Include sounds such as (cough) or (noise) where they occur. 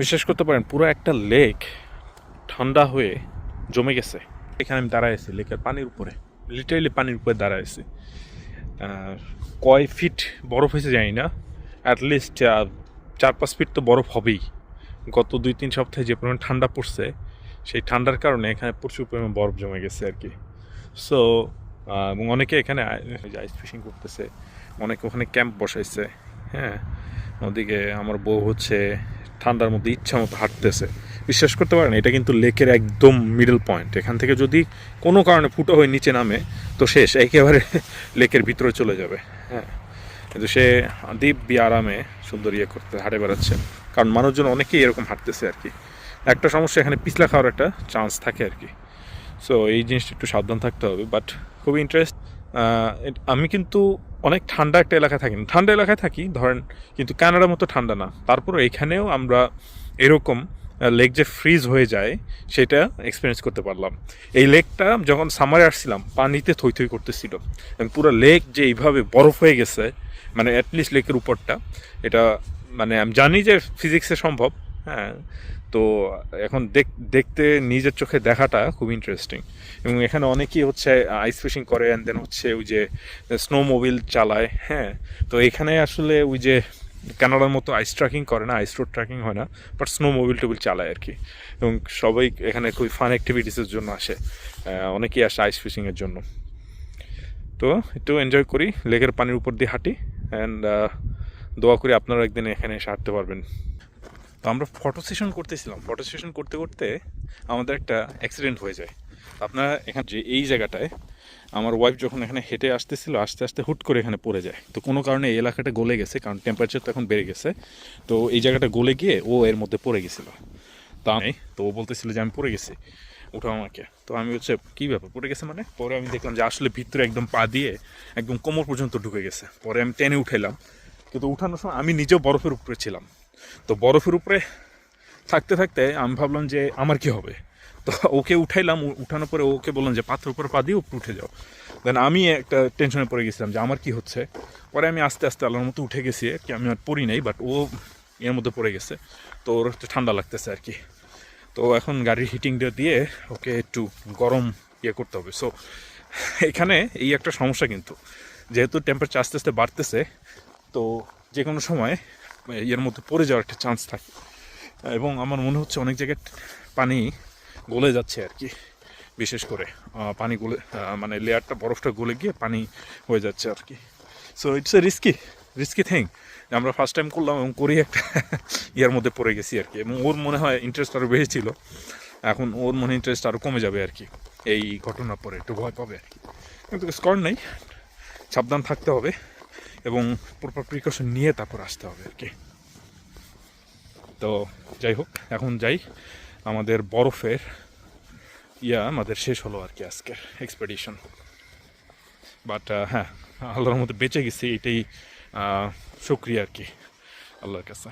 বিশ্বাস করতে পারেন, পুরো একটা লেক ঠান্ডা হয়ে জমে গেছে। এখানে আমি দাঁড়ায় আছি, লেকের পানির উপরে। লিটারেলি পানির উপরে দাঁড়ায় আছি। কয় ফিট বরফ হয়েছে জানি না। অ্যাটলিস্ট চার পাঁচ ফিট তো বরফ হবেই। গত দুই, তিন সপ্তাহে যে পরিমাণ ঠান্ডা পড়ছে, সেই ঠান্ডার কারণে এখানে প্রচুর পরিমাণ বরফ জমে গেছে আর কি। সো এবং অনেকে এখানে আইস ফিশিং করতেছে, অনেকে ওখানে ক্যাম্প বসাইছে হ্যাঁ। ওদিকে আমার বউ হচ্ছে ঠান্ডার মধ্যে ইচ্ছা মতো হাঁটতেছে। বিশ্বাস করতে পারেন, এটা কিন্তু লেকের একদম মিডল পয়েন্ট এখান থেকে যদি কোনো কারণে ফুটো হয়ে নিচে নামে, তো শেষ, একেবারে (laughs) লেকের ভিতরে চলে যাবে। হ্যাঁ কিন্তু সে দিব্যি আরামে সুন্দর ইয়ে করতে, হাঁটে বেড়াচ্ছে। কারণ মানুষজন অনেকেই এরকম হাঁটতেছে আর কি। একটা সমস্যা, এখানে পিছলা খাওয়ার একটা চান্স থাকে আর কি। সো এই জিনিসটা একটু সাবধান থাকতে হবে বাট খুবই ইন্টারেস্ট আমি কিন্তু অনেক ঠান্ডা একটা এলাকায় থাকি। ঠান্ডা এলাকায় থাকি, ধরেন কিন্তু কানাডার মতো ঠান্ডা না। তারপরে এখানেও আমরা এরকম লেক যে ফ্রিজ হয়ে যায়, সেটা এক্সপিরিয়েন্স করতে পারলাম। এই লেকটা যখন সামারে আসছিলাম, পানিতে থই থই করতেছিল। পুরো লেক যে এইভাবে বরফ হয়ে গেছে মানে অ্যাটলিস্ট লেকের উপরটা, এটা মানে আমি জানি যে ফিজিক্সে সম্ভব হ্যাঁ তো এখন দেখ, দেখতে নিজের চোখে দেখাটা খুব ইন্টারেস্টিং এবং এখানে অনেকেই হচ্ছে আইস ফিশিং করে অ্যান্ড দেন হচ্ছে ওই যে স্নো মোবিল চালায় হ্যাঁ। তো এখানে আসলে ওই যে কানাডার মতো আইস ট্র্যাকিং করে না আইস রোড ট্র্যাকিং হয় না বাট স্নো মোবিল টোবিল চালায় আর কি এবং সবাই এখানে খুবই ফান অ্যাক্টিভিটিসের জন্য আসে অনেকেই আসে আইস ফিশিংয়ের জন্য। তো একটু এনজয় করি, লেকের পানির উপর দিয়ে হাঁটি অ্যান্ড দোয়া করি আপনারা একদিন এখানে এসে হাঁটতে পারবেন। তো আমরা ফটো সেশন করতেছিলাম। ফটো সেশন করতে করতে আমাদের একটা অ্যাক্সিডেন্ট হয়ে যায়। আপনারা এখানে যে এই জায়গাটায়, আমার ওয়াইফ যখন এখানে হেঁটে আসতেছিল, আস্তে আস্তে হুট করে এখানে পড়ে যায়। তো কোনো কারণে এই এলাকাটা গলে গেছে, কারণ টেম্পারেচার তো এখন বেড়ে গেছে। তো এই জায়গাটা গলে গিয়ে ও এর মধ্যে পড়ে গেছিল। তা আমি, তো ও বলতেছিল যে আমি পড়ে গেছি উঠো আমাকে। তো আমি হচ্ছে, কী ব্যাপার, পড়ে গেছে মানে? পরে আমি দেখলাম যে আসলে ভিতরে একদম পা দিয়ে একদম কোমর পর্যন্ত ঢুকে গেছে। পরে আমি টেনে উঠাইলাম। কিন্তু উঠানোর সময় আমি নিজেও বরফের উপরে ছিলাম। তো বরফের উপরে থাকতে থাকতে আমি ভাবলাম যে আমার কি হবে? তো ওকে উঠাইলাম উঠানোর পরে ওকে বললাম যে পাথর উপরে পা দিয়ে উপরে উঠে যাও। দেন আমি একটা টেনশনে পড়ে গেছিলাম যে আমার কি হচ্ছে? পরে আমি আস্তে আস্তে আল্লাহর মতো উঠে গেছি কি আমি আর পড়ি নাই বাট ও এর মধ্যে পড়ে গেছে। তো ওর একটু ঠান্ডা লাগতেছে আর কি। তো এখন গাড়ির হিটিংটা দিয়ে ওকে একটু গরম ইয়ে করতে হবে। সো এখানে এই একটা সমস্যা কিন্তু। যেহেতু টেম্পারেচার আস্তে আস্তে বাড়তেছে, তো যে কোনো সময় এর মধ্যে পড়ে যাওয়ার একটা চান্স থাকে। এবং আমার মনে হচ্ছে অনেক জায়গায় পানি গলে যাচ্ছে আর কি। বিশেষ করে পানি গলে মানে লেয়ারটা, বরফটা গলে গিয়ে পানি হয়ে যাচ্ছে আর কি। So it's a risky risky thing আমরা ফার্স্ট টাইম করলাম এবং করি একটা (laughs) ইয়ার মধ্যে পড়ে গেছি আর কি। এবং ওর মনে হয় ইন্টারেস্ট আরও বেড়েছিল এখন ওর মনে ইন্টারেস্ট আরও কমে যাবে আর কি। এই ঘটনার পরে একটু ভয় পাবে আর কি। কিন্তু স্কর নেই। সাবধান থাকতে হবে। এবং প্রপার প্রিকশন নিয়ে তারপর আসতে হবে আর কি। তো যাই হোক, এখন যাই। আমাদের বরফের ইয়া আমাদের শেষ হলো আর কি আজকের এক্সপেডিশন বাট হ্যাঁ আল্লাহর মধ্যে বেঁচে গেছি, এটাই শুক্রিয়া আর কি, আল্লাহর কাছে।